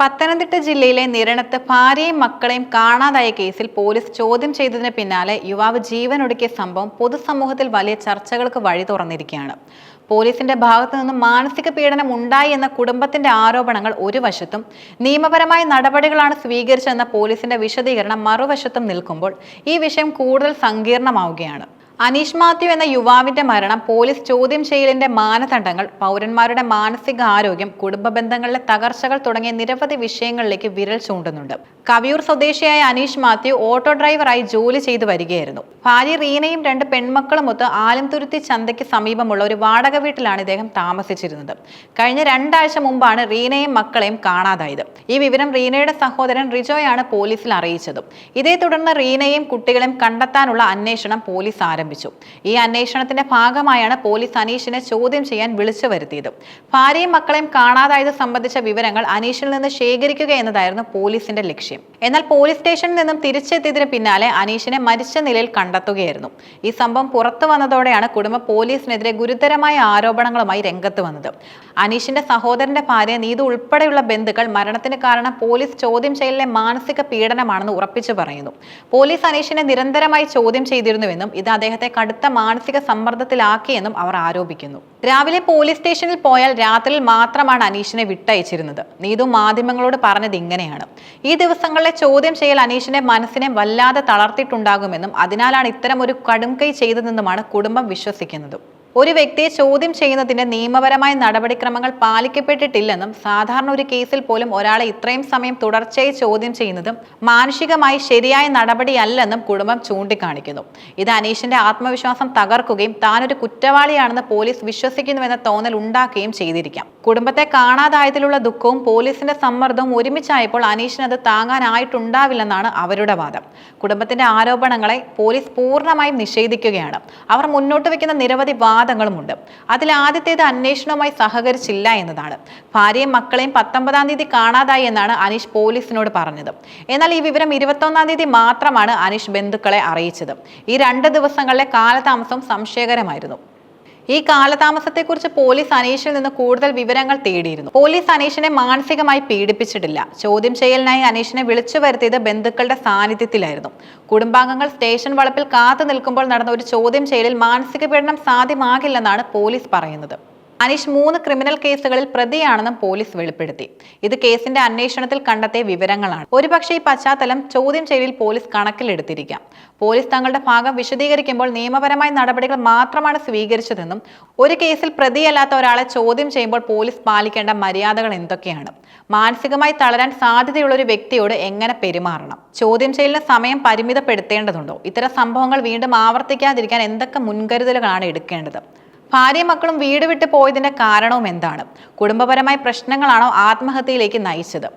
പത്തനംതിട്ട ജില്ലയിലെ നിരണത്ത് ഭാര്യയും മക്കളെയും കാണാതായ കേസിൽ പോലീസ് ചോദ്യം ചെയ്തതിന് പിന്നാലെ യുവാവ് ജീവനൊടുക്കിയ സംഭവം പൊതുസമൂഹത്തിൽ വലിയ ചർച്ചകൾക്ക് വഴി തുറന്നിരിക്കുകയാണ്. പോലീസിന്റെ ഭാഗത്തു നിന്നും മാനസിക പീഡനം ഉണ്ടായി എന്ന കുടുംബത്തിന്റെ ആരോപണങ്ങൾ ഒരു വശത്തും നിയമപരമായ നടപടികളാണ് സ്വീകരിച്ചതെന്ന പോലീസിന്റെ വിശദീകരണം മറുവശത്തും നിൽക്കുമ്പോൾ ഈ വിഷയം കൂടുതൽ സങ്കീർണമാവുകയാണ്. അനീഷ് മാത്യു എന്ന യുവാവിന്റെ മരണം പോലീസ് ചോദ്യം ചെയ്യലിന്റെ മാനദണ്ഡങ്ങൾ പൗരന്മാരുടെ മാനസിക ആരോഗ്യം കുടുംബ ബന്ധങ്ങളിലെ തകർച്ചകൾ തുടങ്ങിയ നിരവധി വിഷയങ്ങളിലേക്ക് വിരൽ ചൂണ്ടുന്നുണ്ട്. കവിയൂർ സ്വദേശിയായ അനീഷ് മാത്യു ഓട്ടോ ഡ്രൈവറായി ജോലി ചെയ്തു വരികയായിരുന്നു. ഭാര്യ റീനയും രണ്ട് പെൺമക്കളുമൊത്ത് ആലംതുരുത്തി ചന്തയ്ക്ക് സമീപമുള്ള ഒരു വാടക വീട്ടിലാണ് ഇദ്ദേഹം താമസിച്ചിരുന്നത്. കഴിഞ്ഞ രണ്ടാഴ്ച മുമ്പാണ് റീനയും മക്കളെയും കാണാതായത്. ഈ വിവരം റീനയുടെ സഹോദരൻ റിജോയാണ് പോലീസിൽ അറിയിച്ചത്. ഇതേ തുടർന്ന് റീനയും കുട്ടികളെയും കണ്ടെത്താനുള്ള അന്വേഷണം പോലീസ് ആരംഭിച്ചു. ഈ അന്വേഷണത്തിന്റെ ഭാഗമായാണ് പോലീസ് അനീഷിനെ ചോദ്യം ചെയ്യാൻ വിളിച്ചു വരുത്തിയത്. ഭാര്യയും മക്കളെയും കാണാതായത് സംബന്ധിച്ച വിവരങ്ങൾ അനീഷിൽ നിന്ന് ശേഖരിക്കുക എന്നതായിരുന്നു പോലീസിന്റെ ലക്ഷ്യം. എന്നാൽ പോലീസ് സ്റ്റേഷനിൽ നിന്നും തിരിച്ചെത്തിയതിന് പിന്നാലെ അനീഷിനെ മരിച്ച നിലയിൽ കണ്ടെത്തുകയായിരുന്നു. ഈ സംഭവം പുറത്തു വന്നതോടെയാണ് കുടുംബം പോലീസിനെതിരെ ഗുരുതരമായ ആരോപണങ്ങളുമായി രംഗത്ത് വന്നത്. അനീഷിന്റെ സഹോദരന്റെ ഭാര്യ നീതു ഉൾപ്പെടെയുള്ള ബന്ധുക്കൾ മരണത്തിന് കാരണം പോലീസ് ചോദ്യം ചെയ്യലിലെ മാനസിക പീഡനമാണെന്ന് ഉറപ്പിച്ചു പറയുന്നു. പോലീസ് അനീഷിനെ നിരന്തരമായി ചോദ്യം ചെയ്തിരുന്നുവെന്നും ഇത് അദ്ദേഹത്തെ കടുത്ത മാനസിക സമ്മർദ്ദത്തിലാക്കിയെന്നും അവർ ആരോപിക്കുന്നു. രാവിലെ പോലീസ് സ്റ്റേഷനിൽ പോയാൽ രാത്രിയിൽ മാത്രമാണ് അനീഷിനെ വിട്ടയച്ചിരുന്നത്. നീതു മാധ്യമങ്ങളോട് പറഞ്ഞത് ഇങ്ങനെയാണ്. ഈ ദിവസങ്ങളിലെ ചോദ്യം ചെയ്യൽ അനീഷിനെ മനസ്സിനെ വല്ലാതെ തളർത്തിയിട്ടുണ്ടാകുമെന്നും അതിനാലാണ് ഇത്തരം ഒരു കടുംകൈ ചെയ്തതെന്നുമാണ് കുടുംബം വിശ്വസിക്കുന്നത്. ഒരു വ്യക്തിയെ ചോദ്യം ചെയ്യുന്നതിന്റെ നിയമപരമായ നടപടിക്രമങ്ങൾ പാലിക്കപ്പെട്ടിട്ടില്ലെന്നും സാധാരണ ഒരു കേസിൽ പോലും ഒരാളെ ഇത്രയും സമയം തുടർച്ചയായി ചോദ്യം ചെയ്യുന്നതും മാനുഷികമായി ശരിയായ നടപടിയല്ലെന്നും കുടുംബം ചൂണ്ടിക്കാണിക്കുന്നു. ഇത് അനീഷിന്റെ ആത്മവിശ്വാസം തകർക്കുകയും താനൊരു കുറ്റവാളിയാണെന്ന് പോലീസ് വിശ്വസിക്കുന്നുവെന്ന തോന്നൽ ഉണ്ടാക്കുകയും ചെയ്തിരിക്കാം. കുടുംബത്തെ കാണാതായതിലുള്ള ദുഃഖവും പോലീസിന്റെ സമ്മർദ്ദവും ഒരുമിച്ചായപ്പോൾ അനീഷിന് അത് താങ്ങാനായിട്ടുണ്ടാവില്ലെന്നാണ് അവരുടെ വാദം. കുടുംബത്തിന്റെ ആരോപണങ്ങളെ പോലീസ് പൂർണമായും നിഷേധിക്കുകയാണ്. അവർ മുന്നോട്ട് വെക്കുന്ന നിരവധി വാദങ്ങളുമുണ്ട്. അതിൽ ആദ്യത്തേത് അന്വേഷണവുമായി സഹകരിച്ചില്ല എന്നതാണ്. ഭാര്യയും മക്കളെയും പത്തൊമ്പതാം തീയതി കാണാതായി എന്നാണ് അനീഷ് പോലീസിനോട് പറഞ്ഞത്. എന്നാൽ ഈ വിവരം ഇരുപത്തൊന്നാം തീയതി മാത്രമാണ് അനീഷ് ബന്ധുക്കളെ അറിയിച്ചത്. ഈ രണ്ട് ദിവസങ്ങളിലെ കാലതാമസം സംശയകരമായിരുന്നു. ഈ കാലതാമസത്തെക്കുറിച്ച് പോലീസ് അനീഷിൽ നിന്ന് കൂടുതൽ വിവരങ്ങൾ തേടിയിരുന്നു. പോലീസ് അനീഷിനെ മാനസികമായി പീഡിപ്പിച്ചിട്ടില്ല. ചോദ്യം ചെയ്യലിനായി അനീഷിനെ വിളിച്ചു വരുത്തിയത് ബന്ധുക്കളുടെ സാന്നിധ്യത്തിലായിരുന്നു. കുടുംബാംഗങ്ങൾ സ്റ്റേഷൻ വളപ്പിൽ കാത്തു നിൽക്കുമ്പോൾ നടന്ന ഒരു ചോദ്യം ചെയ്യലിൽ മാനസിക പീഡനം സാധ്യമാകില്ലെന്നാണ് പോലീസ് പറയുന്നത്. അനീഷ് മൂന്ന് ക്രിമിനൽ കേസുകളിൽ പ്രതിയാണെന്നും പോലീസ് വെളിപ്പെടുത്തി. ഇത് കേസിന്റെ അന്വേഷണത്തിൽ കണ്ടെത്തിയ വിവരങ്ങളാണ്. ഒരുപക്ഷെ ഈ പശ്ചാത്തലം ചോദ്യം ചെയ്യലിൽ പോലീസ് കണക്കിലെടുത്തിരിക്കാം. പോലീസ് തങ്ങളുടെ ഭാഗം വിശദീകരിക്കുമ്പോൾ നിയമപരമായ നടപടികൾ മാത്രമാണ് സ്വീകരിച്ചതെന്നും ഒരു കേസിൽ പ്രതിയല്ലാത്ത ഒരാളെ ചോദ്യം ചെയ്യുമ്പോൾ പോലീസ് പാലിക്കേണ്ട മര്യാദകൾ എന്തൊക്കെയാണ്? മാനസികമായി തളരാൻ സാധ്യതയുള്ള ഒരു വ്യക്തിയോട് എങ്ങനെ പെരുമാറണം? ചോദ്യം ചെയ്യലിന് സമയം പരിമിതപ്പെടുത്തേണ്ടതുണ്ടോ? ഇത്തരം സംഭവങ്ങൾ വീണ്ടും ആവർത്തിക്കാതിരിക്കാൻ എന്തൊക്കെ മുൻകരുതലുകളാണ് എടുക്കേണ്ടത്? ഭാര്യയും മക്കളും വീട് വിട്ട് പോയതിന്റെ കാരണവും എന്താണ്? കുടുംബപരമായ പ്രശ്നങ്ങളാണോ ആത്മഹത്യയിലേക്ക് നയിച്ചത്?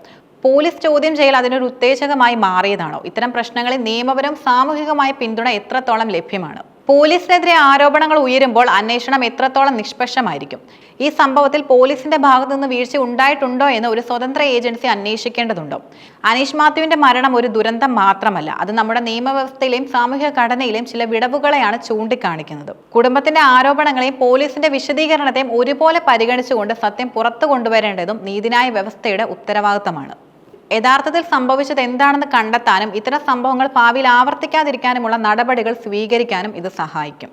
പോലീസ് ചോദ്യം ചെയ്യൽ അതിനൊരു ഉത്തേജകമായി മാറിയതാണോ? ഇത്തരം പ്രശ്നങ്ങളിൽ നിയമപരം സാമൂഹികമായ പിന്തുണ എത്രത്തോളം ലഭ്യമാണ്? പോലീസിനെതിരെ ആരോപണങ്ങൾ ഉയരുമ്പോൾ അന്വേഷണം എത്രത്തോളം നിഷ്പക്ഷമായിരിക്കും? ഈ സംഭവത്തിൽ പോലീസിന്റെ ഭാഗത്തു നിന്ന് വീഴ്ച ഉണ്ടായിട്ടുണ്ടോ എന്ന് ഒരു സ്വതന്ത്ര ഏജൻസി അന്വേഷിക്കേണ്ടതുണ്ടോ? അനീഷ് മാത്യുവിന്റെ മരണം ഒരു ദുരന്തം മാത്രമല്ല അത് നമ്മുടെ നിയമവ്യവസ്ഥയിലെയും സാമൂഹിക ഘടനയിലെയും ചില വിടവുകളെയാണ് ചൂണ്ടിക്കാണിക്കുന്നത്. കുടുംബത്തിന്റെ ആരോപണങ്ങളെയും പോലീസിന്റെ വിശദീകരണത്തെയും ഒരുപോലെ പരിഗണിച്ചുകൊണ്ട് സത്യം പുറത്തു കൊണ്ടുവരേണ്ടതും നീതിന്യായ വ്യവസ്ഥയുടെ ഉത്തരവാദിത്തമാണ്. യഥാർത്ഥത്തിൽ സംഭവിച്ചത് എന്താണെന്ന് കണ്ടെത്താനും ഇത്തരം സംഭവങ്ങൾ ഭാവിയിൽ ആവർത്തിക്കാതിരിക്കാനുമുള്ള നടപടികൾ സ്വീകരിക്കാനും ഇത് സഹായിക്കും.